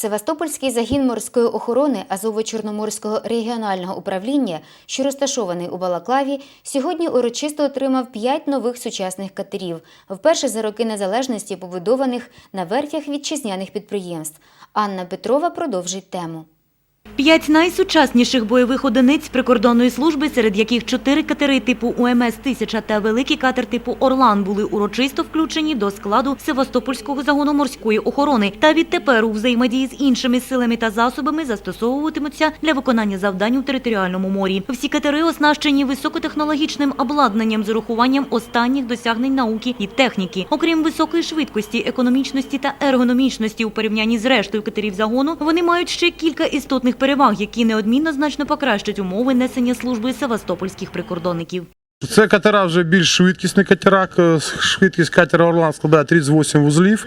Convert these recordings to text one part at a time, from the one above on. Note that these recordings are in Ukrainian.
Севастопольський загін морської охорони Азово-Чорноморського регіонального управління, що розташований у Балаклаві, сьогодні урочисто отримав п'ять нових сучасних катерів, вперше за роки незалежності побудованих на верфях вітчизняних підприємств. Анна Петрова продовжить тему. П'ять найсучасніших бойових одиниць прикордонної служби, серед яких чотири катери типу УМС-1000 та великий катер типу Орлан були урочисто включені до складу Севастопольського загону морської охорони та відтепер у взаємодії з іншими силами та засобами застосовуватимуться для виконання завдань у територіальному морі. Всі катери оснащені високотехнологічним обладнанням з урахуванням останніх досягнень науки і техніки. Окрім високої швидкості, економічності та ергономічності у порівнянні з рештою катерів загону, вони мають ще кілька істотних переваг, які неодмінно значно покращать умови несення служби севастопольських прикордонників. Це катера вже більш швидкісний катера. Швидкість катера Орлан складає 38 вузлів.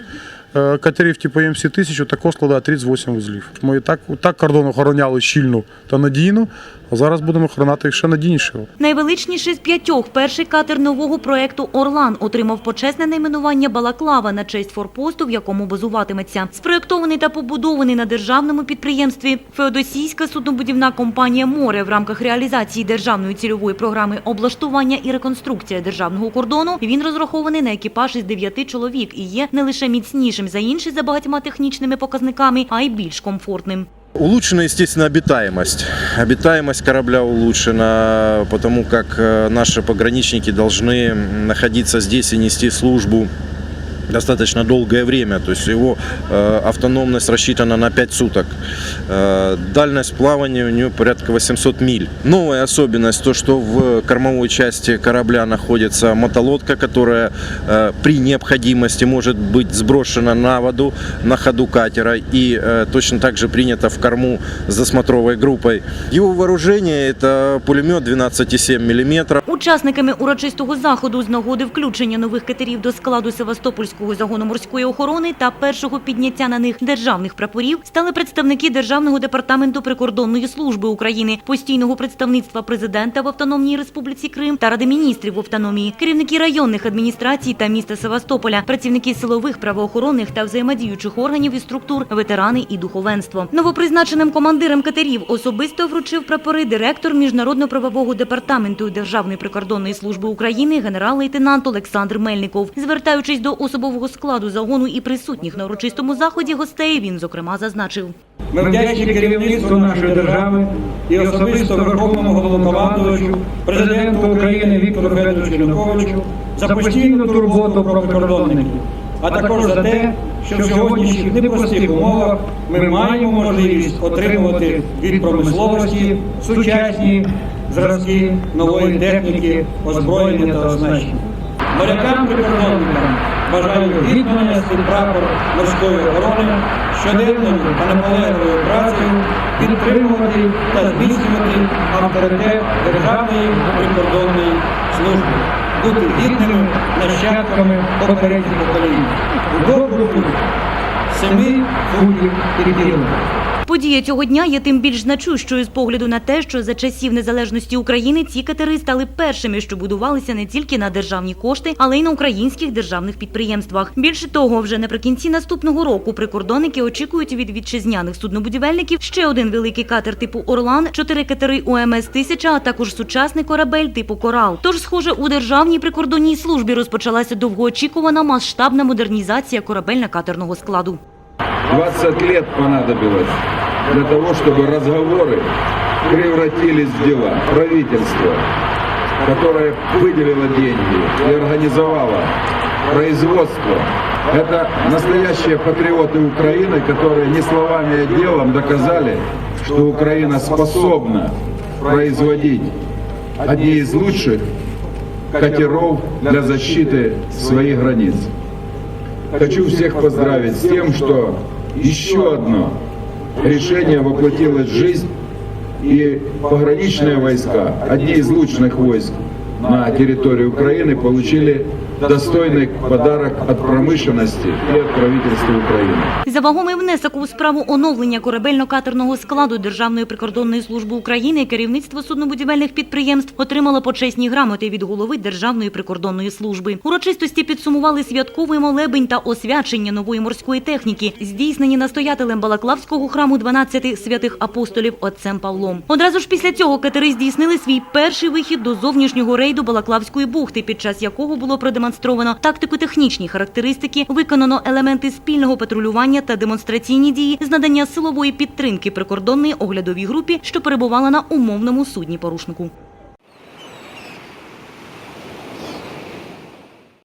Е, Катерів типу МС-1000 також складає 38 вузлів. Ми і так, так кордон охороняли щільно та надійно, зараз будемо їх ще надійніше. Найвеличніший з п'ятьох перший катер нового проекту Орлан отримав почесне найменування Балаклава на честь форпосту, в якому базуватиметься. Спроєктований та побудований на державному підприємстві Феодосійська суднобудівна компанія Море в рамках реалізації державної цільової програми облаштування і реконструкція державного кордону. Він розрахований на екіпаж із дев'яти чоловік і є не лише міцнішим за інші за багатьма технічними показниками, а й більш комфортним. Улучшена, естественно, обитаемость. Обитаемость корабля улучшена, потому как э, наши пограничники должны находиться здесь и нести службу достаточно долгое время, то есть его э, автономность рассчитана на 5 суток. Э, дальность плавания у него порядка 800 миль. Новая особенность то, что в кормовой части корабля находится мотолодка, которая э, при необходимости может быть сброшена на воду на ходу катера и э, точно так же принята в корму с досмотровой группой. Его вооружение это пулемет 12,7 мм, Учасниками урочистого заходу з нагоди включення нових катерів до складу Севастопольського загону морської охорони та першого підняття на них державних прапорів стали представники Державного департаменту прикордонної служби України, постійного представництва президента в Автономній Республіці Крим та Ради міністрів в автономії, керівники районних адміністрацій та міста Севастополя, працівники силових правоохоронних та взаємодіючих органів і структур, ветерани і духовенство. Новопризначеним командирам катерів особисто вручив прапори директор міжнародно-правового департаменту Державної прикордонної служби України генерал-лейтенант Олександр Мельников. Звертаючись до особового складу загону і присутніх на урочистому заході гостей, він зокрема зазначив. Ми вдячні керівництву нашої держави і особисто Верховному головнокомандувачу, президенту України Віктору Федоровичу Януковичу за постійну турботу про прикордонників, а також за те, що в сьогоднішніх непростих умовах ми маємо можливість отримувати від промисловості сучасні зразки нової техніки, озброєння та оснащення. Морякам-прикордонникам бажаю гідно нести прапор морської охорони, щоденною та наполегливою працею підтримувати та зміцнювати авторитет Державної прикордонної служби, бути гідними нащадками попередніх поколінь. У добру семи футів і діло. Подія цього дня є тим більш значущою з погляду на те, що за часів незалежності України ці катери стали першими, що будувалися не тільки на державні кошти, але й на українських державних підприємствах. Більше того, вже наприкінці наступного року прикордонники очікують від вітчизняних суднобудівельників ще один великий катер типу Орлан, чотири катери УМС 1000 а також сучасний корабель типу Корал. Тож, схоже, у державній прикордонній службі розпочалася довгоочікувана масштабна модернізація корабельно-катерного складу. 20 лет понадобилось для того, чтобы разговоры превратились в дела. Правительство, которое выделило деньги и организовало производство, это настоящие патриоты Украины, которые не словами, а делом доказали, что Украина способна производить одни из лучших катеров для защиты своих границ. Хочу всех поздравить с тем, что еще одно решение воплотилось в жизнь, и пограничные войска, одни из лучших войск на территории Украины, получили достойный подарок от промышленности и от правительства Украины. За вагомий внесок у справу оновлення корабельно-катерного складу Державної прикордонної служби України керівництво суднобудівельних підприємств отримало почесні грамоти від голови Державної прикордонної служби. Урочистості підсумували святковий молебень та освячення нової морської техніки, здійснені настоятелем Балаклавського храму 12 святих апостолів отцем Павлом. Одразу ж після цього катери здійснили свій перший вихід до зовнішнього рейду Балаклавської бухти, під час якого було продемонстровано тактико-технічні характеристики, виконано елементи спільного патрулювання та демонстраційні дії з надання силової підтримки прикордонної оглядовій групі, що перебувала на умовному судні порушнику.